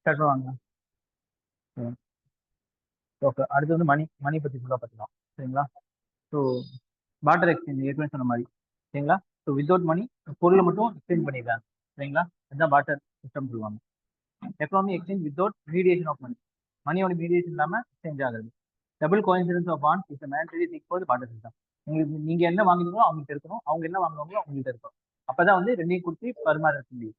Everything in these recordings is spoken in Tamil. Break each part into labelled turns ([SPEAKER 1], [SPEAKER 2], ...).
[SPEAKER 1] ஸ்டார்ட் பண்ணுவாங்க ஓகே. அடுத்து வந்து மணி மணி பற்றி ஃபுல்லாக பார்த்துக்கலாம் சரிங்களா? ஸோ பாட்டர் எக்ஸ்சேஞ்ச் ஏற்கனவே சொன்ன மாதிரி. சரிங்களா? ஸோ வித்தவுட் மணி பொருளை மட்டும் எக்ஸ்சேஞ்ச் பண்ணிடுறாங்க. சரிங்களா? அதுதான் பாட்டர் சிஸ்டம் சொல்லுவாங்க. Economy exchange without mediation of money மணியோட மீடியேஷன் இல்லாமல் எக்ஸ்சேஞ்ச் ஆகுது. Double coincidence of bond is mandatory திக் ஃபார் பாட்டர் சிஸ்டம் உங்களுக்கு நீங்க என்ன வாங்குறீங்களோ அவங்களுக்கு இருக்கணும். அவங்க என்ன வாங்குவாங்களோ அவங்கள்ட்ட இருக்கணும். அப்பதான் வந்து ரெண்டையும் கொடுத்து பரிமாற முடியும்.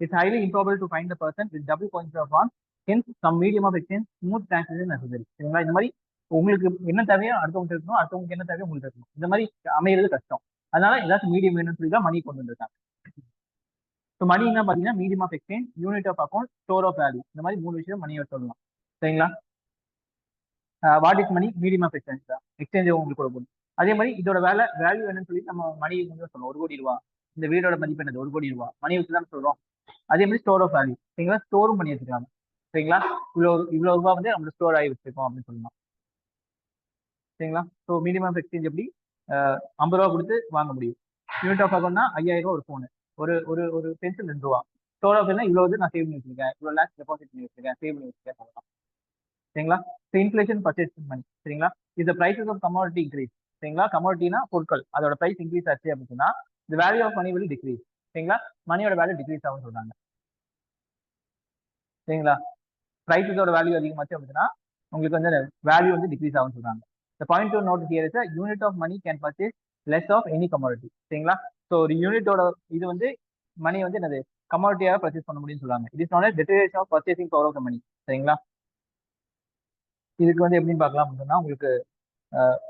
[SPEAKER 1] It's highly improbable to find the person with double coincidence of bond Hence, some medium of exchange smooth transition necessary. சரிங்களா? இந்த மாதிரி உங்களுக்கு என்ன தேவையோ அடுத்தவங்க இருக்கணும் அடுத்தவங்களுக்கு என்ன தேவையோ உங்களுக்கு இருக்கணும். இந்த மாதிரி அமையிறது கஷ்டம். அதனால ஏதாச்சும் மீடியம் வேணும்னு சொல்லி தான் மணி கொண்டு வந்திருக்காங்க. ஸோ மணி என்ன பார்த்தீங்கன்னா medium of exchange unit of account store of value இந்த மாதிரி மூணு விஷயம் மணியை சொல்லலாம். சரிங்களா? What is money medium of exchange தான். எக்ஸ்சேஞ்ச் உங்களுக்கு கொடுக்கணும். அதே மாதிரி இதோட வேலை வேல்யூ என்னன்னு சொல்லி நம்ம மணியை கொஞ்சம் சொல்லணும் ஒரு கோடி ரூபா. இந்த வீடோட மதிப்பு என்னது? ஒரு கோடி ரூபா. மணி வச்சு தான் சொல்றோம். அதே மாதிரி ஸ்டோர் ஆஃப் வேல்யூ சரிங்களா? ஸ்டோரும் பண்ணி வச்சுக்கலாம் சரிங்களா? இவ்வளோ இவ்வளோ ரூபா வந்து நம்ம ஸ்டோர் ஆகி வச்சிருக்கோம் அப்படின்னு சொல்லலாம். சரிங்களா? ஸோ மீடியம் ஆஃப் எக்ஸ்சேஞ்ச் எப்படி ஐம்பது ரூபா கொடுத்து வாங்க முடியும். யூனிட் ஆஃப் அக்கௌண்ட்னா ஐயாயிரம் ரூபா ஒரு ஃபோனு ஒரு ஒரு ஒரு பென்சில் ரெண்டு ரூபா. ஸ்டோர் ஆஃப் இவ்வளோ வந்து நான் சேவ் பண்ணி வச்சிருக்கேன். இவ்வளோ லேக்ஸ் டெபாசிட் பண்ணி வச்சிருக்கேன். சேவ் பண்ணி வச்சிருக்கேன் சொல்லலாம் சரிங்களா? ஸோ இன்ஃபிளேஷன் பர்ச்சேஸ் மணி சரிங்களா? இந்த ப்ரைஸஸ் ஆஃப் கமாடிட்டி இன்க்ரீஸ் சரிங்களா? கமாடிட்டினா பொருட்கள். அதோட ப்ரைஸ் இன்க்ரீஸ் ஆச்சு அப்படின்னா இந்த value of money will decrease சரிங்களா? மணியோட வேல்யூ டிக்ரீஸ் ஆகும் சொல்றாங்க. சரிங்களா? ப்ரைஸஸோட வேல்யூ அதிகமாச்சு அப்படின்னா உங்களுக்கு வந்து வேல்யூ வந்து டிக்ரீஸ் ஆகும் சொல்றாங்க. The point to note here is unit of money can purchase less of any commodity சரிங்களா? ஸோ ஒரு யூனிட்டோட இது வந்து மணி வந்து என்னது? கமாடிட்டியாக பர்ச்சேஸ் பண்ண முடியும்னு சொல்லுவாங்க it is not deterioration of purchasing power of money சரிங்களா? இதுக்கு வந்து எப்படின்னு பார்க்கலாம் அப்படின்னா உங்களுக்கு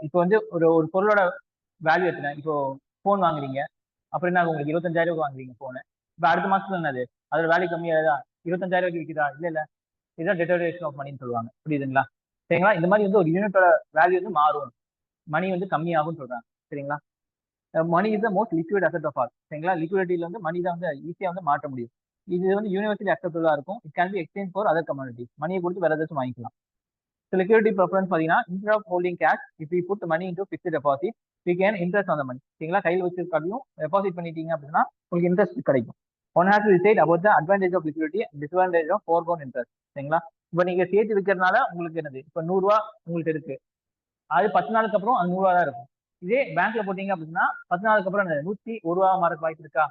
[SPEAKER 1] இப்போ வந்து ஒரு ஒரு பொருளோட வேல்யூ எத்தனை? இப்போ ஃபோன் வாங்குறீங்க. அப்புறம் என்ன உங்களுக்கு இருபத்தஞ்சாயிரம் ரூபாய் வாங்குறீங்க ஃபோனு இப்போ அடுத்த மாசத்துல என்னது அதோட வேல்யூ தான் இருபத்தஞ்சாயிரம் விற்குதா இல்ல இல்ல. இதுதான் டெட்டரேஷன் ஆஃப் மணின்னு சொல்லுவாங்க. புரியுதுங்களா? சரிங்களா? இந்த மாதிரி வந்து ஒரு யூனிட்டோட வேல்யூ வந்து மாறும். மணி வந்து கம்மியாகும் சொல்றாங்க. சரிங்களா? Money is the most liquid asset of all சரிங்களா? லிக்விடிட்டியில வந்து மணி தான் வந்து ஈஸியாக வந்து மாற்ற முடியும். இது வந்து யூனிவர்சிட்டி அக்செப்டபுளாக இருக்கும். It can be exchange for other community மணியை கொடுத்து வேற ஏதாச்சும் வாங்கிக்கலாம். ஸோ லிக்விடிட்டி ப்ரிஃபரன்ஸ் பார்த்தீங்கன்னா instead of holding cash if you put money into fixed deposit we can interest on the money சரிங்களா? கையில் வச்சிருக்காலையும் டெபாசிட் பண்ணிட்டீங்க அப்படின்னா உங்களுக்கு இன்ட்ரெஸ்ட் கிடைக்கும். One has decide about the advantage of liquidity disadvantage of forgone interest சரிங்களா? இப்போ நீங்க சேர்த்து வைக்கிறதுனால உங்களுக்கு என்னது? இப்போ நூறுரூவா உங்களுக்கு இருக்கு. அது பத்து நாளுக்கு அப்புறம் அது நூறுரூவா தான் இருக்கும். இதே பேங்க்ல போட்டீங்க அப்படின்னா பத்து நாளுக்கு அப்புறம் நூற்றி ஒரு ரூபா மாறக்கு வாய்ப்பு இருக்கா?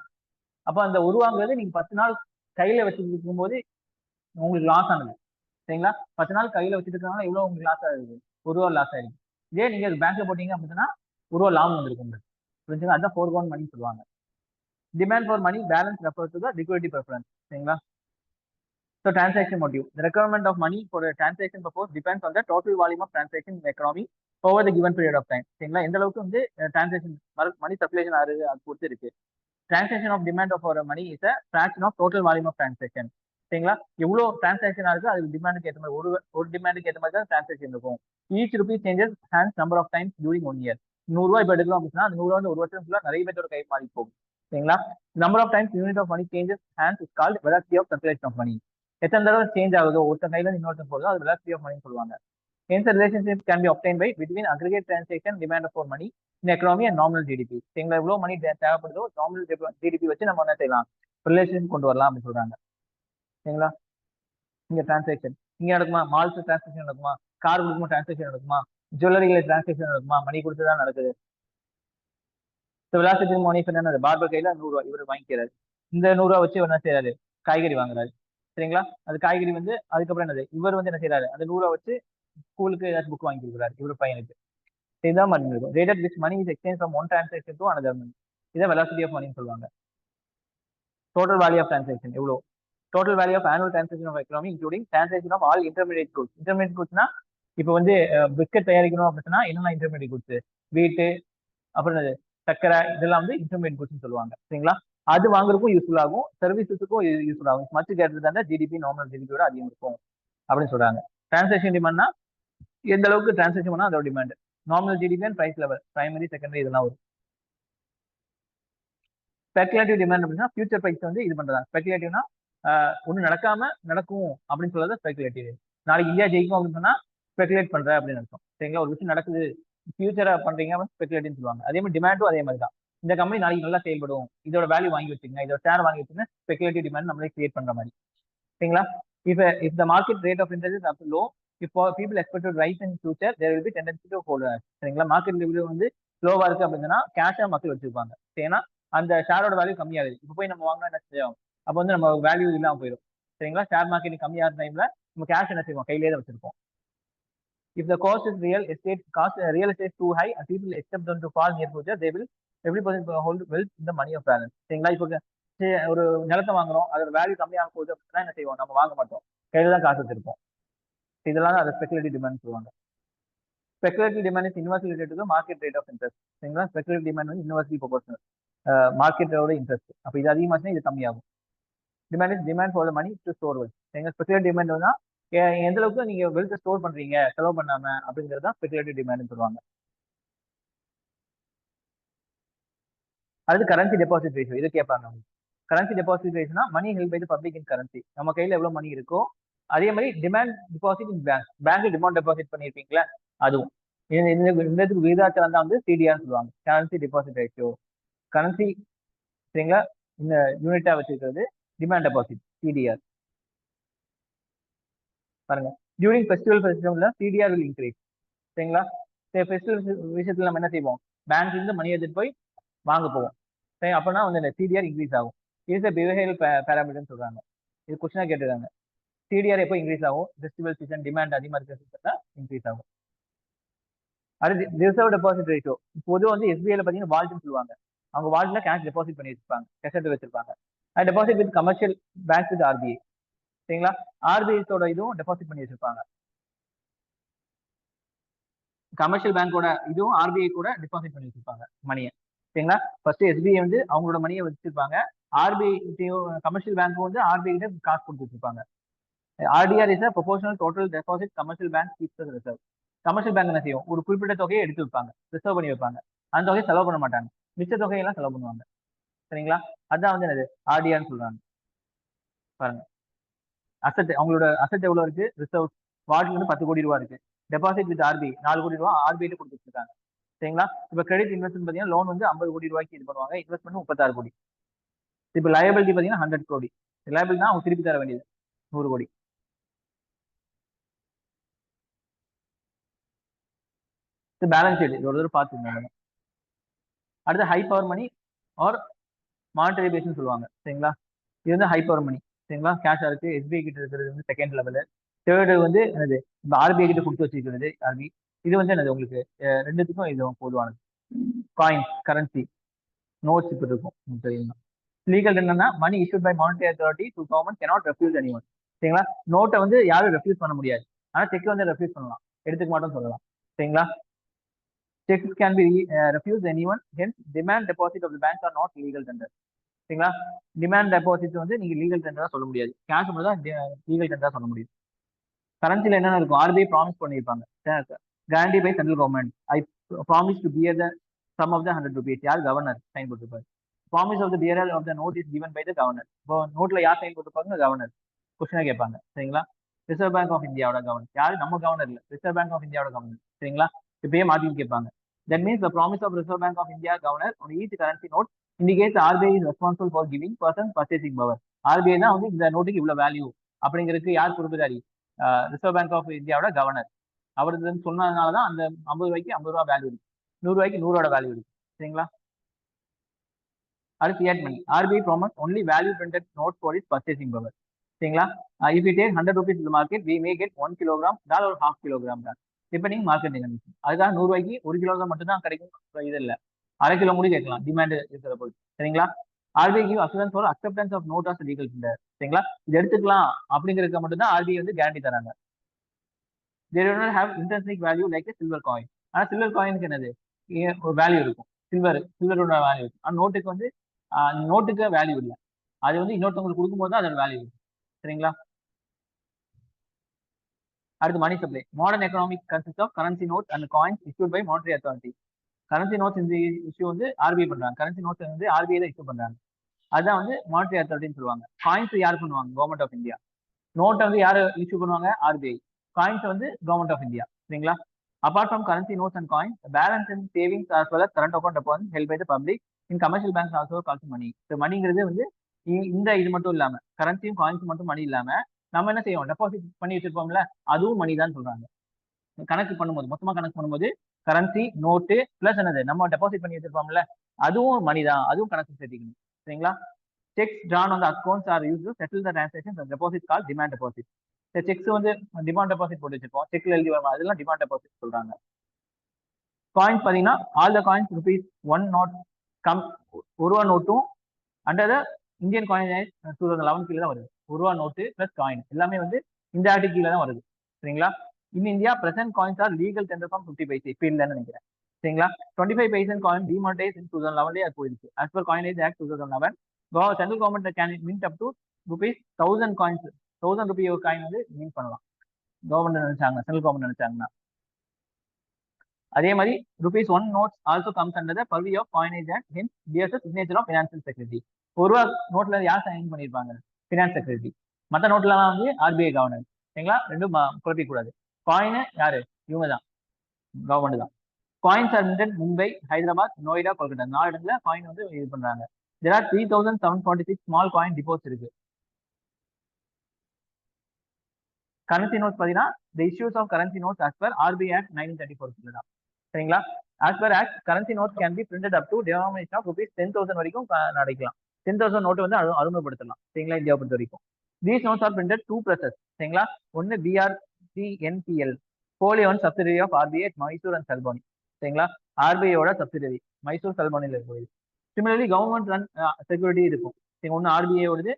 [SPEAKER 1] அப்போ அந்த ஒரு ரூபாங்கிறது நீங்க பத்து நாள் கையில வச்சுட்டு இருக்கும்போது உங்களுக்கு லாஸ் ஆனது. சரிங்களா? பத்து நாள் கையில வச்சுட்டு இருக்கனால இவ்வளோ உங்களுக்கு லாஸ் ஆகுது? ஒரு ரூபா லாஸ் ஆயிருக்கு. இதே நீங்க பேங்க்ல போட்டீங்க அப்படின்னா உருவ லாங் லாபம் வந்திருக்கும் புரிஞ்சுங்க அதுதான் ஃபோர் கவுண்ட் மணி சொல்லுவாங்க. Demand for money balance refer to the liquidity preference சரிங்களா? So transaction motive The of of money for a transaction purpose depends on the total volume of transaction in the economy over the given சரிங்களா? எந்த அளவுக்கு வந்து டிரான்சாக்ஷன் மணி சர்க்குலேஷன் ஆகுது அது பொறுத்து இருக்கு. டிரான்சாக்ஷன் ஆஃப் டிமாண்ட் ஆஃப் ஒரு money is a fraction of total volume of transaction சரிங்களா? எவ்வளோ டிரான்சாக்ஷன் ஆகுது அது டிமாண்டுக்கு ஏற்ற மாதிரி ஒரு ஒரு டிமாண்டுக்கு ஏற்ற மாதிரி தான் டிரான்சாக்ஷன் இருக்கும். Each rupees changes hands number of times during one year நூறுரூவா இப்போ எடுக்கிறோம் அப்படின்னா அந்த நூறுரூவா வந்து ஒரு வருஷம் ஃபுல்லாக நிறைய பேரோட கை மாறி போகும். சரிங்களா? Number of times unit of money changes hands is called velocity of circulation of money எத்தனை தடவை சேஞ்ச் ஆகுதோ ஒருத்தர் கையில இன்னொருத்தன் போகுதோ அது வெலாசிட்டி ஆஃப் மணின்னு சொல்லுவாங்க. Hence relationship can be obtain by between aggregate aggregate demand for money money economy and nominal GDP எங்களை எவ்வளவு மணி தேவைப்படுதோ நாமினல் ஜிடிபி வச்சு நம்ம என்ன செய்யலாம்? ரிலேஷன் கொண்டு வரலாம் அப்படின்னு சொல்றாங்க. சரிங்களா? இங்க டிரான்சாக்ஷன் இங்க நடக்குமா? மால்ஸ் டிரான்சாக்ஷன் நடக்குமா? கார் கொடுக்குமா டிரான்சாக்ஷன் நடக்குமா? ஜுவல்லரிகளை டிரான்சாக்ஷன் நடக்குமா? மணி கொடுத்து தான் நடக்குது விலாசத்தின் மோனிஃப் என்னது பார்பர் கையில் நூறுரூவா இவர் வாங்கிக்கிறாரு. இந்த நூறுரூவா வச்சு என்ன செய்யறாரு காய்கறி வாங்குறாரு. சரிங்களா? அது காய்கறி வந்து அதுக்கப்புறம் என்னது? இவர் வந்து என்ன செய்யறாரு அந்த நூறுரூவா வச்சு ஸ்கூலுக்கு ஏதாச்சும் புக் வாங்கி கொடுக்குறாரு இவர் பையனுக்கு. இதுதான் மணி இருக்கும். Rate at which money is exchange from one transaction to another money இதை வெலாசிட்டி ஆஃப் மணின்னு சொல்லுவாங்க. டோட்டல் வேல்யூ ஆஃப் டிரான்சாக்ஷன் எவ்வளோ total value of annual transaction of economy including transaction of all intermediate goods intermediate குட்ஸ்னா இப்போ வந்து பிஸ்கட் தயாரிக்கணும் அப்படின்னா என்னென்ன இன்டர்மீடியட் குட்ஸ் வீட்டு அப்புறம் சக்கரை இதெல்லாம் வந்து இன்டர்மீடியட் குட்ஸ்னு சொல்லுவாங்க. சரிங்களா? அது வாங்குறதுக்கும் யூஸ்ஃபுல் ஆகும். சர்வீசஸுக்கும் யூஸ்ஃபுல் ஆகும். மச்சு கேட்டது தான் ஜிடிபி நார்மல் ஜிடிபியோட அதிகம் இருக்கும் அப்படின்னு சொல்றாங்க. டிரான்சாக்ஷன் டிமாண்ட்னா எந்த அளவுக்கு டிரான்சாக்ஷன் பண்ணா அதோட demand normal GDP and price level primary secondary இதெல்லாம் வரும். ஸ்பெகுலேட்டிவ் டிமாண்ட் அப்படின்னா ஃபியூச்சர் ப்ரைஸ் வந்து இது பண்றதா ஸ்பெகுலேட்டிவ்னா ஒன்றும் நடக்காம நடக்கும் அப்படின்னு சொல்றது ஸ்பெகுலேட்டிவ் நாளைக்கு இந்தியா ஜெயிக்கும் அப்படின்னு சொன்னா ஸ்பெகுலேட் பண்ற அப்படின்னு அர்த்தம். சரிங்களா? ஒரு விஷயம் நடக்குது ஃபியூச்சரை பண்றீங்க ஸ்பெகுலேட்டிவ்னு சொல்லுவாங்க. அதே மாதிரி டிமாண்டும் அதே மாதிரி தான். இந்த கம்பெனி நாளைக்கு நல்லா செயல்படும். இதோட வேல்யூ வாங்கி வச்சுங்க இதோட ஷேர் வாங்கி வச்சுங்க ஸ்பெகுலேட்டிவ் டிமாண்ட் நம்மளே கிரியேட் பண்ற மாதிரி. சரிங்களா? if if the market rate of interest interest is up low if people expect to rise in future there will be சரிங்களா? மார்க்கெட் லிவ் வந்து ஸ்லோவா இருக்கு அப்படின்னா கேஷா மக்கள் வச்சிருப்பாங்க. ஏன்னா அந்த ஷேரோட வேல்யூ கம்மியாகுது. இப்போ போய் நம்ம வாங்கினா என்ன செய்யும்? அப்போ வந்து நம்ம வேல்யூ இல்லாம போயிடும். சரிங்களா? ஷேர் மார்க்கெட் கம்மியான டைம்ல நம்ம கேஷ் என்ன செய்வோம்? கையிலே தான் வச்சிருப்போம். If the cost is real estate cost uh, real estate too high and people expect them to fall near future they will every person will hold wealth in the money of balance. சரிங்களா? இப்போ ஒரு நிலத்தை வாங்குறோம் அதோட வேல்யூ கம்மியாக போகுது அப்படின்னா என்ன செய்வோம்? நம்ம வாங்க மாட்டோம். கையில தான் காசு வச்சிருப்போம். இதெல்லாம் அதை ஸ்பெகுலேட்டிவ் டிமாண்ட் சொல்லுவாங்க. Speculative demand is inversely related market rate of interest சரிங்களா? ஸ்பெகுலேட்டிவ் டிமாண்ட் வந்து இன்வெர்ஸ்லி ப்ரொபோஷனல் மார்க்கெட்டோட இன்ட்ரெஸ்ட் அப்போ இது அதிகமாச்சுன்னா இது கம்மியாகும். Demand is demand for the money to store wealth எங்க ஸ்பெகுலேட்டிவ் டிமாண்ட் வந்து எந்த அளவுக்கு நீங்க வெல்த் ஸ்டோர் பண்றீங்க செலவு பண்ணாம அப்படிங்கிறது தான் ஸ்பெகுலேட்டிவ் டிமாண்ட் சொல்லுவாங்க. அடுத்து கரன்சி டெபாசிட் ரேஷியோ இது கேட்பாங்க. Currency deposit ரேஷியோனா money help by public in currency நம்ம கையில எவ்வளவு மணி இருக்கோ அதே மாதிரி demand deposit in bank bank demand deposit பண்ணிருப்பீங்களா அதுவும். இந்த இதுக்கு விகிதாச்சாரம் தான் வந்து சிடிஆர்னு சொல்லுவாங்க. கரன்சி டெபாசிட் ரேஷியோ கரன்சி சரிங்களா? இந்த யூனிட்டா வச்சிருக்கிறது டிமாண்ட் டெபாசிட் சிடிஆர் பாருங்க. டியூரிங் ஃபெஸ்டிவல் ஃபெஸ்டிவல்ல சிடிஆர் வில் இன்க்ரீஸ் சரிங்களா? சரி ஃபெஸ்டிவல் விஷயத்துல நம்ம என்ன செய்வோம்? பேங்க்ல இருந்து மணி எடுத்துட்டு போய் வாங்க போவோம். சரி அப்பனா வந்து இந்த சிடிஆர் இன்க்ரீஸ் ஆகும். இது பிஹேவியல் பேராமீட்டர்னு சொல்றாங்க. இது கொஸ்டினா கேட்டிருக்காங்க. சிடிஆர் எப்போ இன்க்ரீஸ் ஆகும்? ஃபெஸ்டிவல் சீசன் டிமாண்ட் அதிகமாக இருக்கிற சீசன் இன்க்ரீஸ் ஆகும். அடுத்து ரிசர்வ் டெபாசிட் ரேட்டோ பொதுவாக வந்து எஸ்பிஐல பார்த்தீங்கன்னா வால்ட்னு சொல்லுவாங்க. அவங்க வால்ட்ல கேஷ் டெபாசிட் பண்ணி வச்சிருப்பாங்க. கேஷ் எடுத்து வச்சிருப்பாங்க. அது deposit with commercial bank with RBI சரிங்களா? ஆர்பிஐஸோட இதுவும் டெபாசிட் பண்ணி வச்சிருப்பாங்க. கமர்ஷியல் பேங்கோட இதுவும் ஆர்பிஐ கூட டெபாசிட் பண்ணி வச்சிருப்பாங்க மணியை சரிங்களா? ஃபர்ஸ்ட் எஸ்பிஐ வந்து அவங்களோட மணியை வச்சிருப்பாங்க. ஆர்பிஐ கமர்ஷியல் பேங்க்கும் வந்து ஆர்பிஐ கிட்ட காசு கொடுத்து வச்சிருப்பாங்க. RDR is proportional total deposit commercial bank keeps reserve commercial bank என்ன செய்யும்? ஒரு குறிப்பிட்ட தொகையை எடுத்து வைப்பாங்க. ரிசர்வ் பண்ணி வைப்பாங்க. அந்த தொகையை செலவு பண்ண மாட்டாங்க. மிச்ச தொகையெல்லாம் செலவு பண்ணுவாங்க. சரிங்களா? அதான் வந்து என்னது? ஆர்டிஆர்னு சொல்றாங்க. பாருங்க. அசட் அவங்களோட அசட் எவ்வளவு இருக்கு? ரிசர்வ் வார்டுல இருந்து பத்து கோடி ரூபா இருக்கு. டெபாசிட் வித் ஆர்பிஐ நாலு கோடி ரூபா ஆர்பிஐ கொடுத்து வச்சிருக்காங்க சரிங்களா? இப்ப கிரெடிட் இன்வெஸ்ட்மெண்ட் பார்த்தீங்கன்னா லோன் வந்து ஐம்பது கோடி ரூபாய்க்கு இது பண்ணுவாங்க. இன்வெஸ்ட்மெண்ட் முப்பத்தாறு கோடி. இப்ப லயபிலிட்டி பாத்தீங்கன்னா ஹண்ட்ரட் கோடி. லயபிலிட்டி அவங்க திருப்பி தர வேண்டியது. நூறு கோடி. இது பேலன்ஸ் ஷீட் இது ஒரு தடவை பார்த்துக்கோங்க. அடுத்து high power money or monetary பேஸ்னு சொல்லுவாங்க. சரிங்களா? இது வந்து ஹை பவர் மணி சரிங்களா கேஷா இருக்கு எஸ்பிஐ கிட்ட இருக்கிறது வந்து செகண்ட் லெவலு தேர்டு வந்து என்னது? ஆர்பிஐ கிட்ட கொடுத்து வச்சிருக்கிறது ஆர்பி இது வந்து என்னது உங்களுக்கு? ரெண்டுத்துக்கும் இது பொதுவானது காயின்ஸ் கரன்சி நோட்ஸ் இப்போ இருக்கும். சரிங்களா? லீகல் என்னன்னா money issued by monetary authority to government refuse refuse one சரிங்களா? நோட்டை வந்து யாரும் ரெஃப்யூஸ் பண்ண முடியாது. ஆனா செக் வந்து ரெஃப்யூஸ் பண்ணலாம். எடுத்துக்க மாட்டோம் சொல்லலாம். சரிங்களா? Cheque can be refuse any one hence demand deposit of bank are are legal legal சரிங்களா? டிமாண்ட் டெபாசிட் வந்து நீங்க லீகல் டெண்டரா சொல்ல முடியாது. கேஷ் மட்டும் தான் லீகல் டெண்டரா சொல்ல முடியும். கரன்சில என்னென்ன இருக்கும்? ஆர்பிஐ ப்ராமிஸ் பண்ணியிருப்பாங்க. Guarantee by central government I promise to bear the sum of the hundred rupees யார்? கவர்னர் சைன் போட்டிருப்பாரு. Promise of the bearer of the note is given by the governor இப்போ நோட்ல யார் சைன் போட்டிருப்பாங்க கவர்னர் கொஸ்டினா கேட்பாங்க. சரிங்களா? ரிசர்வ் பேங்க் ஆஃப் இந்தியாவோட கவர்னர் யாரு? நம்ம கவர்னர் இல்ல. ரிசர்வ் பேங்க் ஆஃப் இந்தியாவோட கவர்னர் சரிங்களா? இப்பயே மாத்தி கேட்பாங்க. That means the promise of reserve bank of India governor one each currency note indicates RBI is responsible for giving person purchasing power RBI தான் வந்து இந்த நோட்டுக்கு இவ்வளவு வேல்யூ அப்படிங்கிறதுக்கு யார் பொறுப்புதாரி ரிசர்வ் பேங்க் ஆஃப் இந்தியாவோட கவர்னர் அவர் சொன்னதுனால தான் அந்த ஐம்பது ரூபாய்க்கு ஐம்பது ரூபா வேல்யூ இருக்கு. நூறு ரூபாய்க்கு நூறோட வேல்யூ இருக்கு. சரிங்களா? அடுத்து ate money RBI promise only value printed note for is purchasing power சரிங்களா? If it take hundred rupees இந்த market we may get one kilogram தான் ஒரு ஹாஃப் கிலோகிராம் தான் டிபெண்டிங் மார்க்கெட் கண்டிஷன் அதுக்காக நூறு ரூபாய்க்கு ஒரு கிலோ தான் மட்டும் தான் கிடைக்கும் இது இல்லை. அரை கிலோ முடி கேட்கலாம். டிமாண்ட் இருக்கிற போது சரிங்களா? RBI give assurance for acceptance of note as legal tender சரிங்களா? இது எடுத்துக்கலாம் அப்படிங்கிறதுக்கு மட்டும்தான் ஆர்பிஐ வந்து கேரண்டி தராங்க. They do not have value like silver coin ஆனால் சில்வர் காயினுக்கு என்னது? ஏ- ஒரு வேல்யூ இருக்கும். சில்வர் சில்வரோட வேல்யூ இருக்கும். ஆனால் நோட்டுக்கு வந்து நோட்டுக்கு வேல்யூ இல்லை. அது வந்து இன்னொருத்தவங்களுக்கு கொடுக்கும்போது தான் அதோட வேல்யூ இருக்கும் சரிங்களா? அடுத்து money supply modern economic consist of currency note and coins issued by monetary authority currency notes இந்த இஷ்யூ வந்து ஆர்பிஐ பண்றாங்க. கரன்சி நோட்ஸ் வந்து ஆர்பிஐ தான் இஷ்யூ பண்றாங்க. அதுதான் வந்து மானிட்டரி அத்தாரிட்டின்னு சொல்லுவாங்க. காயின்ஸ் யார் பண்ணுவாங்க? கவர்மெண்ட் ஆஃப் இந்தியா நோட்டை வந்து யார் இஷ்யூ பண்ணுவாங்க? ஆர்பிஐ காயின்ஸ் வந்து கவர்மெண்ட் ஆஃப் இந்தியா சரிங்களா? Apart from currency notes and coin balance and savings as well current account அப்போ வந்து help by the public in commercial banks also calls money இந்த மணிங்கிறது வந்து இ- இந்த இது மட்டும் இல்லாம கரன்சியும் காயின்ஸ் மட்டும் மணி இல்லாம நம்ம என்ன செய்வோம்? டெபாசிட் பண்ணி வச்சிருப்போம்ல? அதுவும் மணி தான் சொல்றாங்க. கணக்கு பண்ணும்போது மொத்தமா கணக்கு பண்ணும்போது கரன்சி நோட்டு பிளஸ் என்னது? நம்ம டெபாசிட் பண்ணி வச்சிருப்போம்ல அதுவும் மணி தான். அதுவும் கணக்கு சேர்த்திக்கணும். சரிங்களா? செக்ஸ் ட்ரான் வந்து accounts are use settle the settle the transactions of deposit இந்த செக்ஸ் வந்து டிமாண்ட் டெபாசிட் போட்டு வச்சிருப்போம். செக்ல எழுதி வரும்? அதெல்லாம் டிமாண்ட் டெபாசிட் சொல்றாங்க. காயின்ஸ் பாத்தீங்கன்னா all the coins rupees one not come ஒரு ரூபா நோட்டும் under the Indian coin two thousand eleven கீழே தான் வருது. ஒரு ரூபா நோட்டு பிளஸ் காயின் எல்லாமே வந்து இந்த ஆட்டி கீழே தான் வருது. சரிங்களா? In India present coins are legal tender form fifty paisa இப்போ இல்லைன்னு நினைக்கிறேன். சரிங்களா? Twenty five bison coin demonetize in two thousand லெவன்லேயே அது போயிருக்கு as per coinage act two thousand eleven central government can mint up to rupees thousand coins thousand rupee coin வந்து மின்ட் பண்ணலாம். கவர்மெண்ட் நினைச்சாங்க சென்ட்ரல் கவர்மெண்ட் நினைச்சாங்கன்னா. அதே மாதிரி rupees one notes also comes under the purview of coinage act hence PSS signature of financial security ஒரு ரூபா நோட்ல யார் சைன் பண்ணியிருப்பாங்க? ஃபினான்ஸ் செக்யூரிட்டி மற்ற நோட்லாம் வந்து ஆர்பிஐ கவர்னர் சரிங்களா? ரெண்டும் குழப்பிக்கூடாது காயின் யாரு? இவங்க தான். கவர்மெண்ட் தான். Coins are minted Mumbai Hyderabad Noida Kolkata. நாலு இடத்துல காயின் வந்து இது பண்றாங்க. There are three thousand seven forty six small coin depots இருக்கு. கரன்சி நோட்ஸ் பார்த்தீங்கன்னா the issues of currency notes as per RBI act nineteen thirty four தான் சரிங்களா? As per act currency notes can be printed up to denomination of rupees ten thousand வரைக்கும் நடக்கலாம் டென் தௌசண்ட் நோட்டு வந்து அரு அருமைப்படுத்தலாம். சரிங்களா? இந்தியாவை பொறுத்த வரைக்கும் these notes are printed two process சரிங்களா ஒன்று பிஆர் சிஎன்பிஎல் போலி one subsidiary of RBI Mysore and Salboni சரிங்களா? ஆர்பிஐயோட சப்சிடரி மைசூர் சல்போனியில் இருக்குது சிமிலர்லி கவர்மெண்ட் ரன் செக்யூரிட்டி இருக்கும். சரி ஒன்று ஆர்பிஐயோடது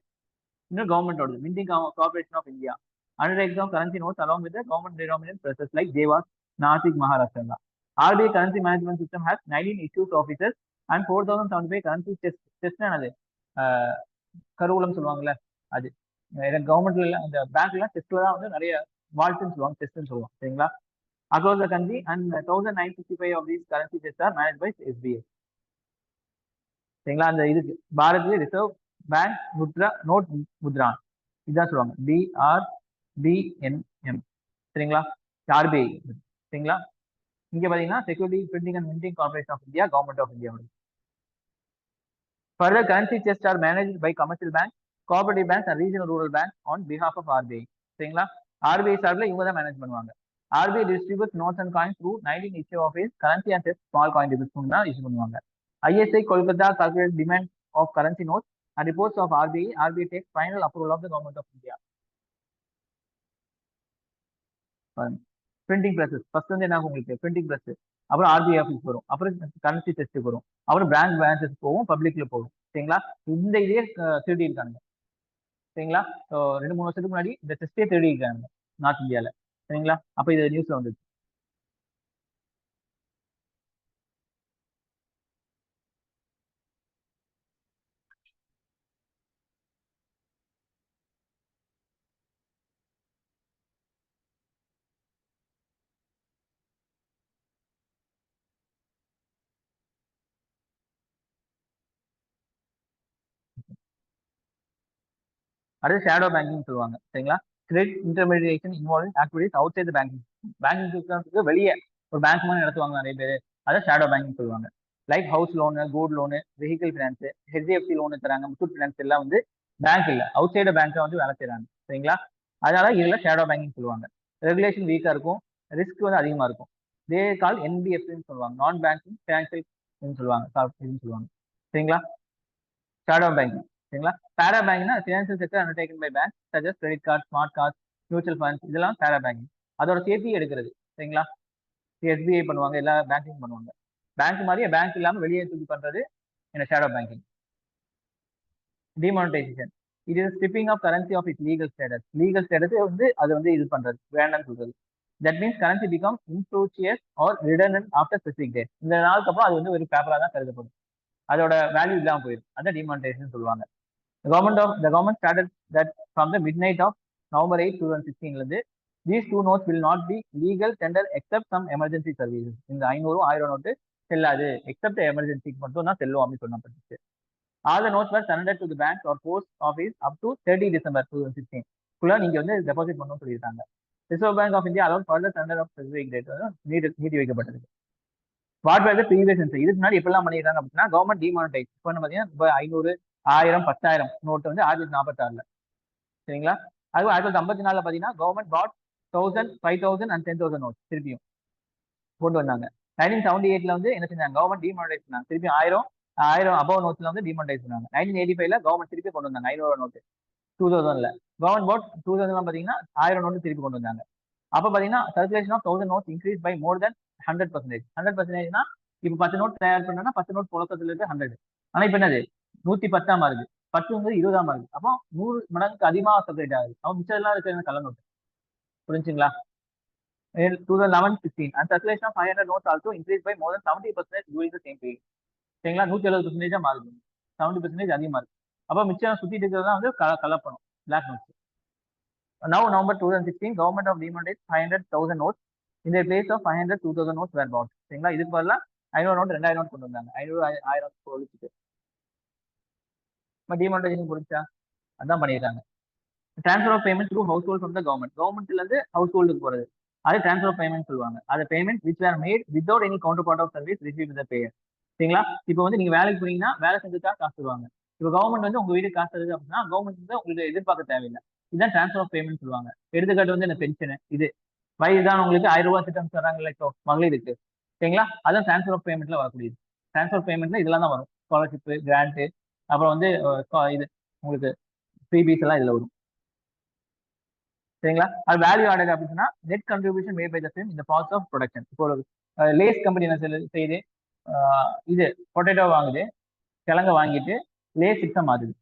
[SPEAKER 1] இன்னும் கவர்மெண்டோடது minting corporation of India under exam currency notes along with government denominate presses like Dewas Nashik Maharashtra RBI currency management system has nineteen issues officers and four thousand seventy five currency test test அது கருவூலம் சொல்லுவாங்கல்ல அது. கவர்மெண்ட்ல அந்த பேங்க்ல டெஸ்ட்ல தான் வந்து நிறைய வால்ட்னு சொல்லுவாங்க டெஸ்ட்னு சொல்லுவாங்க. சரிங்களா? Across the country and thousand nine fifty five of these currency test are manage by SBI சரிங்களா? அந்த இதுக்கு Bharatiya reserve bank Mudra note Mudran இதுதான் சொல்லுவாங்க. பிஆர் பிஎன்எம் சரிங்களா? ஆர்பிஐ சரிங்களா? இங்க பாத்தீங்கன்னா security printing and minting corporation of India government of India further currency chest are manage by commercial bank cooperative bank and regional rural bank on behalf of RBI சரிங்களா? ஆர்பிஐ சார்பில் இவங்க தான் மேனேஜ் பண்ணுவாங்க RBI distribute notes and coin through nineteen issue of is currency and test small coin debut தான் இஷ்யூ பண்ணுவாங்க. ISI Kolkata calculate demand of currency notes and reports of RBI RBI take final approval of the government of India printing presses first வந்து என்ன ஆகும் உங்களுக்கு? பிரிண்டிங் ப்ரெஸ் அப்புறம் ஆர்பிஐ ஆஃபீஸ் வரும். அப்புறம் கரன்சி டெஸ்ட் வரும். அப்புறம் பிராங்க் பேலன்சஸ் போகும். பப்ளிக்ல போகும். சரிங்களா? இந்த இதே திருடி இருக்காங்க சரிங்களா? ரெண்டு மூணு வருஷத்துக்கு முன்னாடி இந்த டெஸ்டே தேடி இருக்காங்க நார்த் இந்தியால. சரிங்களா? அப்ப இது நியூஸ்ல வந்துச்சு. அடுத்து ஷேடோ பேங்கிங் சொல்லுவாங்க. சரிங்களா? Credit intermediation involve activities outside banking banking சிஸ்டம்ஸுக்கு வெளியே ஒரு பேங்க் மாதிரி நடத்துவாங்க நிறைய பேர். அதை ஷேடோ பேங்கிங் சொல்லுவாங்க. Like house loan gold loan vehicle finance HDFC loan தராங்க முத்தூட் ஃபினான்ஸ் எல்லாம் வந்து பேங்க் இல்லை. அவுட் சைடு பேங்க்கை வந்து வேலை செய்யறாங்க சரிங்களா? அதனால இதில் ஷேடோ பேங்கிங் சொல்லுவாங்க. ரெகுலேஷன் வீக்காக இருக்கும். ரிஸ்க் வந்து அதிகமாக இருக்கும். தே கால் என்பிஎஃப்சின்னு சொல்லுவாங்க. நான் பேங்கிங் ஃபினான்சியல் சொல்லுவாங்க. சொல்லுவாங்க. சரிங்களா? ஷேடோ பேங்கிங் சரிங்களா? Para பேங்க்னா financial sector undertaken by bank such as credit card smart card mutual funds இதெல்லாம் பேரா பேங்கிங் அதோட சேஃப்டி எடுக்கிறது சரிங்களா? எஸ்பிஐ பண்ணுவாங்க எல்லா பேங்கிங் பண்ணுவாங்க. பேங்க் மாதிரியே பேங்க் இல்லாமல் வெளியே தூக்கி பண்றது என்ன ஷேடோ பேங்கிங் டிமானிட்டைசேஷன் இது is stripping of currency of it legal status legal status வந்து அது வந்து இது பண்றது வேண்டாம்னு சொல்றது. That means currency become infructuous or redundant after specific date இந்த நாளுக்கு அப்புறம் அது வந்து ஒரு பேப்பராக தான் கருதப்படும். அதோட வேல்யூ இல்லாமல் போயிடும். அதான் டிமானிட்டைசேஷன் சொல்லுவாங்க. Government of the government started that from the midnight of November eight two thousand சிக்ஸ்டீன்லேருந்து these two notes will not be legal tender except some emergency service இந்த ஐநூறு ஆயிரம் நோட்டு செல்லாது. எக்ஸப்ட் எமர்ஜென்சிக்கு மட்டும் தான் செல்லும் அப்படின்னு சொல்லப்பட்டுச்சு all the notes were surrender to the bank or post office up to thirty December two thousand sixteen குள்ள நீங்க வந்து டெபாசிட் பண்ணணும்னு சொல்லியிருக்காங்க. Reserve bank of India allowed further surrender of service date வந்து நீட்டி வைக்கப்பட்டது. வாட் வேர் த ப்ரீவியஸ் இதுக்கு முன்னாடி எப்படிலாம் பண்ணிடுறாங்க அப்படின்னா கவர்மெண்ட் டிமானிட்டைஸ் இப்போ பார்த்தீங்கன்னா இப்போ ஐநூறு ஆயிரம் பத்தாயிரம் நோட்டு வந்து ஆயிரத்தி நாற்பத்தாறுல. சரிங்களா? அது ஆயிரத்தி தொள்ளாயிரத்தி ஐம்பத்தி நாலுல பாத்தீங்கன்னா government brought thousand five thousand and ten thousand note திருப்பியும் கொண்டு வந்தாங்க. நைன்டீன் செவன்டி எயிட்ல வந்து என்ன செஞ்சாங்க? கவர்மெண்ட் டிமானிடைஸ் பண்ணாங்க. திருப்பி ஆயிரம் ஆயிரம் அபவ் நோட்ஸ்ல வந்து டிமானிடைஸ் பண்ணாங்க. நைன்டீன் எயிட்டி ஃபைவ்ல கவர்மெண்ட் திருப்பி கொண்டு வந்தாங்க. ஐநூறு நோட்டு டூ தௌசண்ட்ல கவர்மெண்ட் போட் டூ தௌசண்ட்ல பாத்தீங்கன்னா ஆயிரம் நோட்டு திருப்பி கொண்டு வந்தாங்க. அப்ப பாத்தீங்கன்னா circulation of thousand note increase by more than hundred percentage hundred பர்சன்டேஜ்னா இப்ப பத்து நோட் தயார் பண்ணா பத்து நோட் புழக்கத்துல இருக்கு ஹண்ட்ரட் ஆனா இப்ப என்னது? நூத்தி பத்தாம் மார்க் பத்துங்கிறது இருபதாம் இருக்கு அப்போ நூறு மடங்குக்கு அதிகமாக செப்பரேட் ஆகுது. அவன் மிச்சம் எல்லாம் இருக்கிற கலந்து நோட்டு? புரிஞ்சுங்களா? Two thousand eleven sixteen and circulation of five hundred notes also increase by more than seventy percentage during the same period சரிங்களா? நூத்தி எழுபது பர்சன்டேஜா மாறுது. செவன்டி பர்சன்டேஜ் அதிகமா இருக்கு. அப்போ மிச்சம் சுத்திட்டு இருக்கிறது வந்து கலப்பணும். Black notes now November two thousand sixteen government of demonetised five hundred thousand notes இந்த place of five hundred two thousand notes were brought சரிங்களா? இதுக்கு பதிலாக ஐநூறு நோட் ரெண்டாயிரம் நோட் கொண்டு வந்தாங்க. ஐநூறு ஆயிரம் ஒழிச்சுட்டு. இப்போ டிமாண்டேஷன் அதான் பண்ணிடுறாங்க transfer of payment through household from the government கவர்மெண்ட்ல இருந்து ஹவுஸ் ஹோல்டுக்கு போறது. அது ட்ரான்ஸ்ஃபர் ஆஃப் பேமெண்ட் சொல்லுவாங்க. அது payment which are made without any counterpart of service receive the payer சரிங்களா? இப்போ வந்து நீங்க வேலைக்கு போனீங்கன்னா வேலை செஞ்சுக்கா காசு தருவாங்க. இப்போ கவர்மெண்ட் வந்து உங்க வீடு காசு தருது அப்படின்னா கவர்மெண்ட் வந்து உங்களுக்கு எதிர்பார்க்க தேவையில்லை. இதுதான் ட்ரான்ஸ்ஃபர் ஆஃப் பேமெண்ட் சொல்லுவாங்க. எடுத்துக்காட்டு வந்து என்ன பென்ஷன் இது. வயதுதான் உங்களுக்கு ஆயிரம் ரூபாய் திட்டம் தராங்கல்ல இப்போ மகளிருக்கு. சரிங்களா? அதான் ட்ரான்ஸ்ஃபர் ஆஃப் பேமெண்ட்ல வரக்கூடியது. ட்ரான்ஸ்ஃபர் பேமெண்ட்ல இதெல்லாம் தான் வரும். ஸ்காலர்ஷிப் கிராண்ட் அப்புறம் வந்து இது உங்களுக்கு ஃப்ரீபீஸ் எல்லாம் இதுல வரும். சரிங்களா? அது வேல்யூ ஆடட் அப்படின்னா net contribution made by the firm இந்த ப்ராசஸ் ஆஃப் ப்ரொடக்ஷன் இப்போ ஒரு லேஸ் கம்பெனி என்ன செய்யுது? இது பொட்டேட்டோ வாங்குது கிழங்க வாங்கிட்டு லேஸ் சிக்ஸா மாத்துது.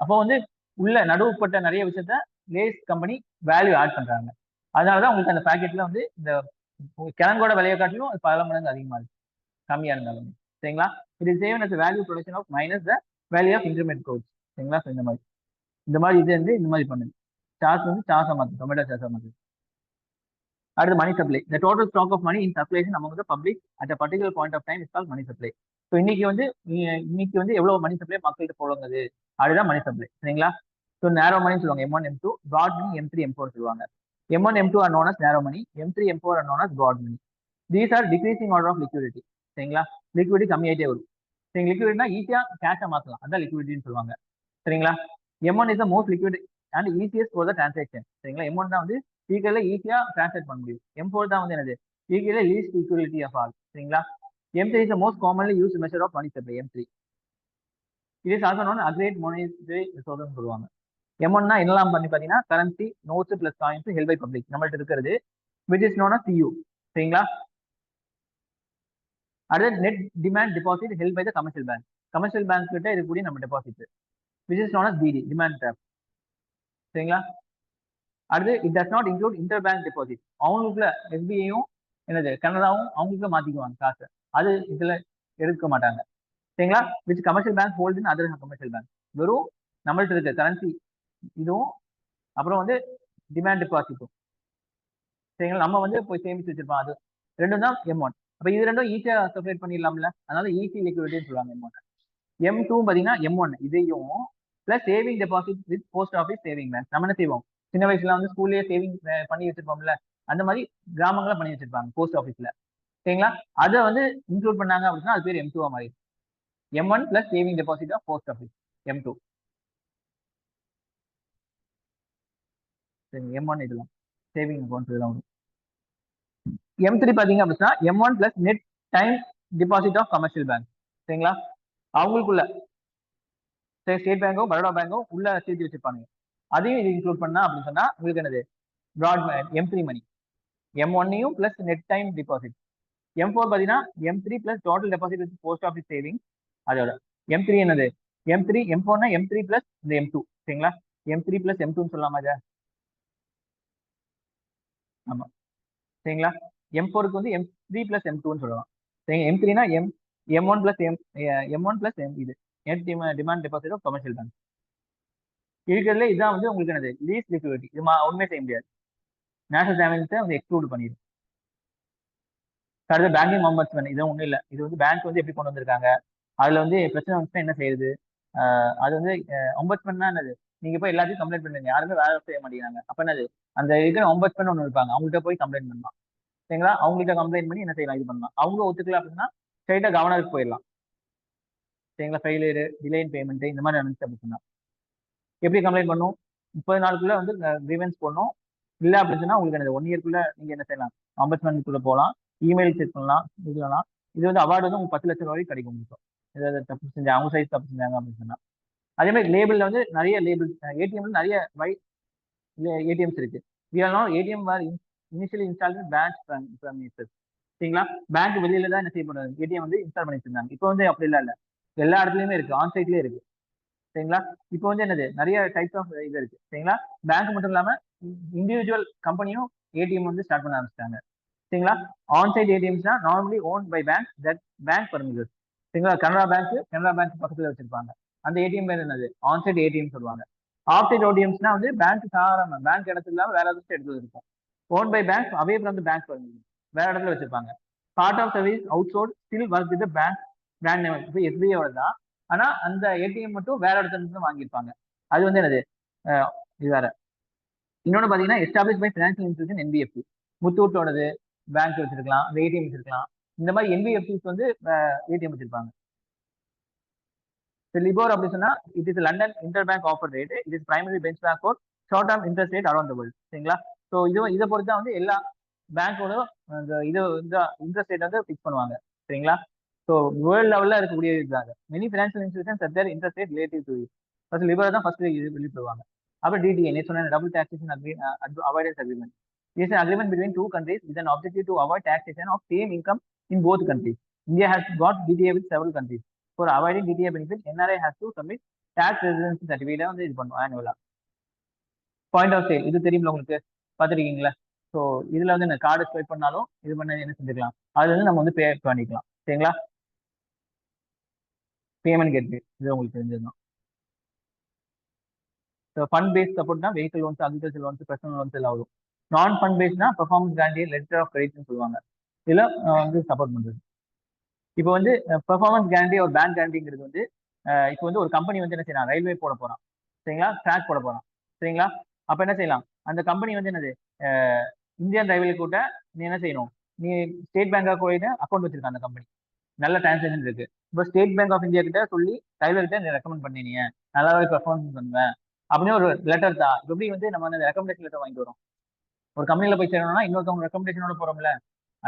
[SPEAKER 1] அப்போ வந்து உள்ள நடுவுப்பட்ட நிறைய விஷயத்த லேஸ் கம்பெனி வேல்யூ ஆட் பண்றாங்க. அதனாலதான் உங்களுக்கு அந்த பேக்கெட்ல வந்து இந்த கிழங்கோட விலையை காட்டிலும் பல மடங்கு அதிகமா இருக்கு. கம்மியா இருந்தாலும். சரிங்களா? It is shown as value production of minus the value of increment costs சரிங்களா இந்த மாதிரி. இந்த மாதிரி இது வந்து இந்த மாதிரி பண்ணுது சார்ஜ் வந்து சார்ஜா மாத்து டொமேட்டோ சார்ஜா மாத்து அடுத்து மணி சப்ளை இந்த total stock of money in சப்ளைஷன் நம்ம வந்து public at a particular point of time is call money supply so இன்னைக்கு வந்து இன்னைக்கு வந்து எவ்வளவு மணி சப்ளை மக்கள்கிட்ட போடுறது அதுதான் மணி சப்ளை சரிங்களா? ஸோ நேரோ மணி சொல்லுவாங்க. M one M two broad money M three M four சொல்லுவாங்க. M one M two are known as narrow money M three M four are known as broad money these are decreasing order of liquidity சரிங்களா? லிக்விடிட்டி கம்மியாயிட்டே வரும். சரிங்க லிக்விட்னா ஈஸியா கேஷா மாத்தலாம். அதான் லிக்விடிட்டின்னு சொல்லுவாங்க. சரிங்களா? M is the most liquid and easiest for the transaction சரிங்களா? எம் தான் வந்து ஈக்கல்ல ஈஸியா டிரான்சாக்ட் பண்ண முடியும். எம் ஃபோர் தான் வந்து என்னது? ஈக்கல்ல லீஸ்ட் ஈக்குவலிட்டி ஆஃப் ஆல் சரிங்களா? M three is the most commonly use measure of money supply M three இது is also known aggregate monetary resource சொல்லுவாங்க. எம் என்னலாம் என்னெல்லாம் பண்ணி பார்த்தீங்கன்னா currency notes plus coins held by public நம்மள்ட்ட இருக்கிறது விச் இஸ் நோன் சியூ சரிங்களா? அடுத்து net demand deposit held by the commercial bank commercial bank கிட்ட இருக்கக்கூடிய நம்ம deposit which is known DD demand tape சரிங்களா? அடுத்து it does not include interbank deposit அவங்களுக்குள்ள எஸ்பிஐயும் என்னது கனடாவும் அவங்களுக்குள்ள மாத்திக்குவாங்க காசு. அது இதுல எடுக்க மாட்டாங்க. சரிங்களா? Which commercial bank hold in other commercial bank வெறும் நம்மள்ட்ட இருக்க கரன்சி இதுவும் அப்புறம் வந்து டிமாண்ட் டெபாசிட்டும் சரிங்களா? நம்ம வந்து போய் சேமிச்சு வச்சிருப்போம் அது. ரெண்டும் தான் எம் ஒன் அப்ப இது ரெண்டும் ஈஸியா செப்பரேட் பண்ணிடலாம்ல? அதனால ஈஸி லிக்விடிட்டின்னு சொல்லுவாங்க எம் ஒன் எம் டூ பாத்தீங்கன்னா எம் ஒன் இதையும் plus saving deposit with post office saving bank நம்ம என்ன செய்வோம்? சின்ன வயசுல வந்து ஸ்கூல்லயே சேவிங் பண்ணி வச்சிருப்போம்ல? அந்த மாதிரி கிராமங்கள பண்ணி வச்சிருப்பாங்க போஸ்ட் ஆஃபீஸ்ல சரிங்களா? அதை வந்து இன்க்ளூட் பண்ணாங்க அப்படின்னா அது பேர் எம் டூவா மாதிரி M one plus saving deposit of post office M two சரி எம் ஒன் இதெல்லாம் சேவிங் அக்கௌண்ட் இதெல்லாம் வரும் எம் த்ரீ பாத்தீங்க அப்படின்னா M one plus net time deposit of commercial bank சரிங்களா? அவங்களுக்குள்ள ஸ்டேட் பேங்கும் பரோடா பேங்கும் உள்ள சேர்த்து வச்சிருப்பாங்க அதையும் இது இன்க்ளூட் பண்ணா அப்படின்னு சொன்னா உங்களுக்கு என்னது? Broad M three money M ஒன்னையும் plus net time deposit M four பார்த்தீங்கன்னா M three plus total deposit with post office saving அதோட எம் த்ரீ என்னது? எம் த்ரீ எம் ஃபோர்னா எம் த்ரீ பிளஸ் இந்த எம் டூ சரிங்களா? எம் த்ரீ பிளஸ் எம் டூன்னு சொல்லலாமா சார் ஆமா. சரிங்களா? எம் ஃபோருக்கு வந்து எம் த்ரீ பிளஸ் எம் டூன்னு சொல்லலாம். சரிங்க? M த்ரீனா M M one plus M M one plus M இது. Net demand deposit of commercial bank இருக்கிறதுல இதுதான் வந்து உங்களுக்கு என்னது? லீஸ் லிக்விடிட்டி இது ஒண்ணுமே செய்ய முடியாது. நேஷனல் டேமேஜை வந்து எக்ஸ்க்ளூட் பண்ணிடும் அடுத்து பேங்கிங் ஒம்பட்ஸ்மேன் இது ஒன்றும் இல்லை. இது வந்து பேங்க் வந்து எப்படி கொண்டு வந்திருக்காங்க? அதுல வந்து பிரச்சனை வந்துச்சுன்னா என்ன செய்யுது அது வந்து ஒம்பட்ஸ்மேன்னா என்னது? நீங்க போய் எல்லாத்தையும் கம்ப்ளைண்ட் பண்ணுங்க. யாருமே வேலை செய்ய மாட்டேங்கிறாங்க. அப்போ என்னது? அந்த இருக்கிற ஒம்பட்ஸ்மேன் ஒன்று இருப்பாங்க. அவங்கள்ட்ட போய் கம்ப்ளைண்ட் பண்ணலாம். சரிங்களா? அவங்கள்ட்ட கம்ப்ளைண்ட் பண்ணி என்ன செய்யலாம்? இது பண்ணலாம். அவங்க ஒத்துக்கல அப்படின்னா ஸ்ட்ரைட்டா கவர்னருக்கு போயிடலாம். சரிங்களா? ஃபெயிலியர் டிலேன் பேமெண்ட் இந்த மாதிரி நடந்துச்சு அப்படின்னா எப்படி கம்ப்ளைண்ட் பண்ணும்? முப்பது நாளுக்குள்ள வந்து கிரீவன்ஸ் போடணும். இல்லை அப்படின்னு சொன்னா உங்களுக்கு என்ன ஒன் இயர்க்குள்ள நீங்க என்ன செய்யலாம்? அம்பட்ஸ்மெண்ட்குள்ள போகலாம். இமெயில் செக் பண்ணலாம். இது பண்ணலாம் இது வந்து அவார்டு வந்து உங்களுக்கு பத்து லட்சம் ரூபாய் கிடைக்கும் உங்களுக்கு. ஏதாவது தப்பு செஞ்சாங்க அவங்க சைஸ் தப்பு செஞ்சாங்க அப்படின்னு சொன்னா. அதே மாதிரி லேபிள்ல வந்து நிறைய லேபிள் ஏடிஎம்ல நிறைய வை ஏடிஎம்ஸ் இருக்கு. ATM are initially install bank premises சரிங்களா? பேங்க் வெளியில தான் என்ன செய்யப்படுறது ஏடிஎம் வந்து இன்ஸ்டால் பண்ணி வச்சிருந்தாங்க. இப்போ வந்து அப்படி இல்லை இல்ல. எல்லா இடத்துலயுமே இருக்கு. ஆன் சைட்லயே இருக்கு. சரிங்களா? இப்போ வந்து என்னது? நிறைய டைப்ஸ் ஆஃப் இது இருக்கு. சரிங்களா? பேங்க் மட்டும் இல்லாம இண்டிவிஜுவல் கம்பெனியும் ஏடிஎம் வந்து ஸ்டார்ட் பண்ண ஆரம்பிச்சிட்டாங்க. சரிங்களா? On site ஏடிஎம்ஸ்னா normally own by bank that bank premises சரிங்களா? கனரா பேங்க் கனரா பேங்க் பக்கத்துல வச்சிருப்பாங்க. அந்த ஏடிஎம் பேர் என்னது? ஆன் சைட் ஏடிஎம் சொல்லுவாங்க. ஆஃப் சைட் ஓடிஎம்ஸ்னா வந்து பேங்க் சாதாரண பேங்க் இடத்துல இல்லாம வேற ஏதாச்சும் இடத்துல இருக்கும். Own by bank away from bank வேற இடத்துல வச்சிருப்பாங்க. Part of service outsourced still work with bank brand name இப்போ எஸ்பிஐயோட தான். ஆனா அந்த ஏடிஎம் மட்டும் வேற இடத்துல இருந்து வாங்கியிருப்பாங்க. அது வந்து என்னது? இது வேற. இன்னொன்று பார்த்தீங்கன்னா establish by financial institution NBFC முத்தூட்டோடது bank வச்சிருக்கலாம் ஏடிஎம் வச்சிருக்கலாம். இந்த மாதிரி என்பிஎஃப்சிஸ் வந்து ஏடிஎம் வச்சிருப்பாங்க. லிபோர் அப்படி சொன்னா it is London interbank offer rate it is primary benchmark for short term interest rate around the world சரிங்களா? ஸோ இது இதை பொறுத்து தான் வந்து எல்லா பேங்க்கோட இந்த இது இந்த இன்ட்ரெஸ்ட் ரேட் வந்து ஃபிக்ஸ் பண்ணுவாங்க. சரிங்களா? ஸோ வேர்ல்ட் லெவலில் இருக்கக்கூடிய இதுதாங்க many financial institution set their interest rate relative to first LIBOR தான் ஃபர்ஸ்ட் இது வெளிப்படுவாங்க அப்புறம் டிடிஏ நீ சொன்ன double taxation agree avoidance agreement is an agreement two two countries with an objective to avoid taxation same income in both both India India has got DTA with several countries. For avoiding DTA benefit, NRI has to submit tax residency certificate வந்து இது பண்ணும் ஆனுவலா பாயிண்ட் ஆஃப் சேல் இது தெரியும்ல உங்களுக்கு? பார்த்துருக்கீங்களா? ஸோ இதுல வந்து இந்த கார்டு ஸ்வைப் பண்ணாலும் இது பண்ண என்ன செஞ்சுக்கலாம்? அதுல வந்து நம்ம வந்து பே பண்ணிக்கலாம். சரிங்களா? பேமெண்ட் கேட்வே இது உங்களுக்கு தெரிஞ்சிருந்தோம் so fund base சப்போர்ட்னா vehicle loans agriculture loans personal loans எல்லாம் வரும். நான் ஃபண்ட் பேஸ்னா பெர்ஃபார்மன்ஸ் கேரண்டி லெட்டர் ஆஃப் கிரெடிட்னு சொல்லுவாங்க. இதில் வந்து சப்போர்ட் பண்ணுறது இப்போ வந்து பெர்ஃபார்மன்ஸ் கேரண்டி ஒரு பேங்க் கேரண்டிங்கிறது வந்து இப்போ வந்து ஒரு கம்பெனி வந்து என்ன செய்யலாம் ரயில்வே போட போகிறான் சரிங்களா? ட்ராக் போட போகிறான் சரிங்களா? அப்போ என்ன செய்யலாம்? அந்த கம்பெனி வந்து என்னது? இந்தியன் ரயில்வே கூட்ட நீ என்ன செய்யணும்? நீ ஸ்டேட் பேங்காக போயிட்டு அக்கௌண்ட் வச்சிருக்க அந்த கம்பெனி நல்ல டிரான்சாக்ஷன் இருக்கு. இப்போ ஸ்டேட் பேங்க் ஆஃப் இந்தியா கிட்ட சொல்லி ரயில்வே கிட்ட நீ ரெக்கமெண்ட் பண்ணினீங்க நல்லாவே பெர்ஃபார்மன்ஸ் பண்ணுவேன் அப்படின்னு ஒரு லெட்டர் தான் எப்படி வந்து நம்ம அந்த ரெக்கமெண்டேஷன் லெட்டர் வாங்கிட்டு வரோம்? ஒரு கம்பெனியில் போய் சேரணும்னா இன்னொருத்தவங்க ரெக்கமெண்டேஷனோட போறோம்ல.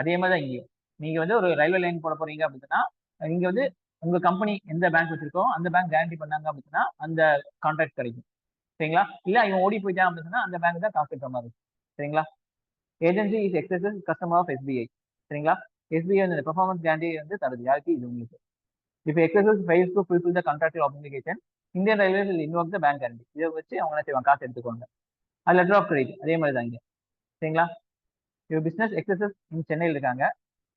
[SPEAKER 1] அதே மாதிரி தான் இங்கேயும். நீங்க வந்து ஒரு ரயில்வே லைன் போட போறீங்க அப்படின்னா நீங்க வந்து உங்க கம்பெனி எந்த பேங்க் வச்சிருக்கோ அந்த பேங்க் கேரண்டி பண்ணாங்க அப்படின்னா அந்த கான்ட்ராக்ட் கிடைக்கும். சரிங்களா? இல்ல இவன் ஓடி போயிட்டான் அப்படின்னா அந்த பேங்க் தான் காசு கட்டுற மாதிரி சரிங்களா? Agency is X is customer of SBI சரிங்களா? எஸ்பிஐ வந்து பெர்ஃபார்மன்ஸ் கேரண்டி வந்து தருது. யாருக்கு? இது உங்களுக்கு. இப்போ X is fails to fulfil the contractor application Indian railways invoke the bank guarantee இதை வச்சு அவங்க என்ன செய்வாங்க? காசு எடுத்துக்கோங்க அது லெட்டர் ஆஃப் கிரெடிட் அதே மாதிரி தான் இங்கே. சரிங்களா? இப்போ பிஸ்னஸ் எக்ஸசஸ் இன் சென்னையில் இருக்காங்க.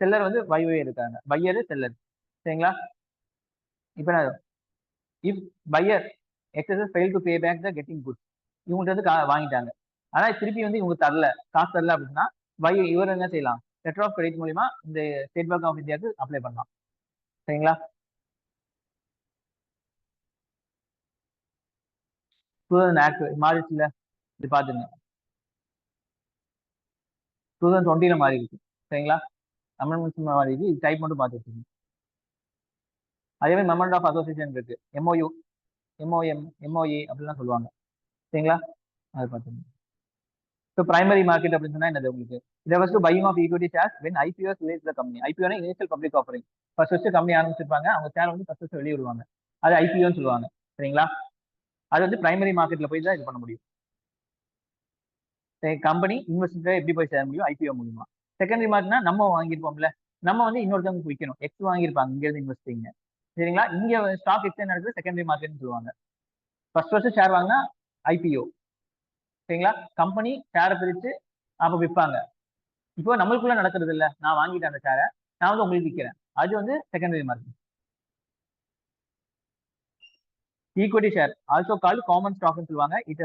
[SPEAKER 1] செல்லர் வந்து வைவே இருக்காங்க. Buyer seller. சரிங்களா? இப்போ நான் if buyer X is fail to pay back the getting good இவங்கள்ட்ட வந்து வாங்கிட்டாங்க. ஆனால் திருப்பி வந்து இவங்க தரல. காசு தரல அப்படின்னா வை இவர் என்ன செய்யலாம்? லெட்டர் ஆஃப் கிரெடிட் மூலியமா இந்த ஸ்டேட் பேங்க் ஆஃப் இந்தியாவுக்கு அப்ளை பண்ணலாம். சரிங்களா? டூ தௌசண்ட் ஆக்ட் மாறிச்சுல இது பார்த்துங்க டூ தௌசண்ட் டுவெண்ட்டியில் மாறி இருக்கு சரிங்களா? அமெண்ட்மெண்ட்ஸ் மாறி இருக்கு இது டைப் மட்டும் பார்த்துருக்கீங்க அதே மாதிரி மெமரண்ட் ஆஃப் அசோசியேஷன் இருக்கு. எம்ஓயு எம்ஓஎம் எம்ஓஏ அப்படிலாம் சொல்லுவாங்க. சரிங்களா? அது பார்த்துங்க ஸோ பிரைமரி மார்க்கெட் அப்படின்னு சொன்னா என்னது உங்களுக்கு? இதை first buying of equity shares when IPOs relate the company ஐபிஓனா initial public offering first first company ஆரம்பிச்சிருப்பாங்க. அவங்க ஷேர் வந்து ஃபர்ஸ்ட் வெளியே விடுவாங்க. அது ஐபிஓன்னு சொல்லுவாங்க. சரிங்களா? அது வந்து பிரைமரி மார்க்கெட்ல போய் தான் இது பண்ண முடியும். கம்பெனி இன்வெஸ்டர் எப்படி போய் சேர முடியும்? ஐபிஓ மூலியமா. செகண்டரி மார்க்னா நம்ம வாங்கியிருப்போம்ல. நம்ம வந்து இன்னொருத்தவங்க விற்கணும் எக்ஸ் வாங்கியிருப்பாங்க. இங்கேருந்து இன்வெஸ்டிங்க சரிங்களா? இங்க ஸ்டாக் எக்ஸ்சேஞ்ச் நடக்குது செகண்டரி மார்க்கெட்னு சொல்லுவாங்க. ஃபர்ஸ்ட் ஃபர்ஸ்ட் ஷேர் வாங்கினா ஐபிஓ சரிங்களா? கம்பெனி ஷேரை பிரிச்சு அப்போ விற்பாங்க இப்போ நம்மளுக்குள்ள நடக்கிறது இல்லை. நான் வாங்கிட்டேன் அந்த ஷேரை நான் வந்து உங்களுக்கு விற்கிறேன் அது வந்து secondary market equity share also call common ஸ்டாக்னு சொல்லுவாங்க. It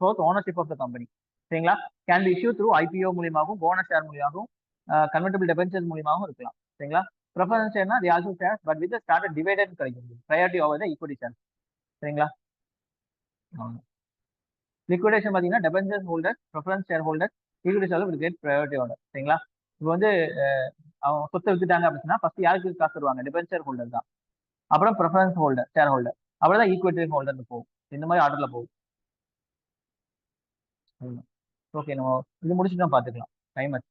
[SPEAKER 1] shows ownership of the company சரிங்களா? Can be issue through IPO மூலியமாகவும் போனஸ் ஷேர் மூலியமாகவும் கன்வெர்டபிள் டெபென்சர் மூலியமாகவும் இருக்கலாம். சரிங்களா? Preference ஷேர்னா the also share but with stated divided கிடைக்கும் priority over the equity share சரிங்களா? லிக்விடேஷன் பார்த்தீங்கன்னா debentures holder preference share holder equity share with get priority order சரிங்களா? இப்போ வந்து அவங்க சொத்தை வித்துட்டாங்க அப்படின்னா ஃபர்ஸ்ட் யாருக்கு காசு தருவாங்க? டிபென்சர் ஹோல்டர் தான். அப்புறம் ப்ரிஃபரன்ஸ் ஹோல்டர் ஷேர் ஹோல்டர் அவ்வளோதான் ஈக்விட்டி ஹோல்டர்னு போகும். இந்த மாதிரி ஆர்டர்ல போகும். ஓகே நம்ம இது முடிச்சுட்டு பார்த்துக்கலாம். டைம் ஆச்சு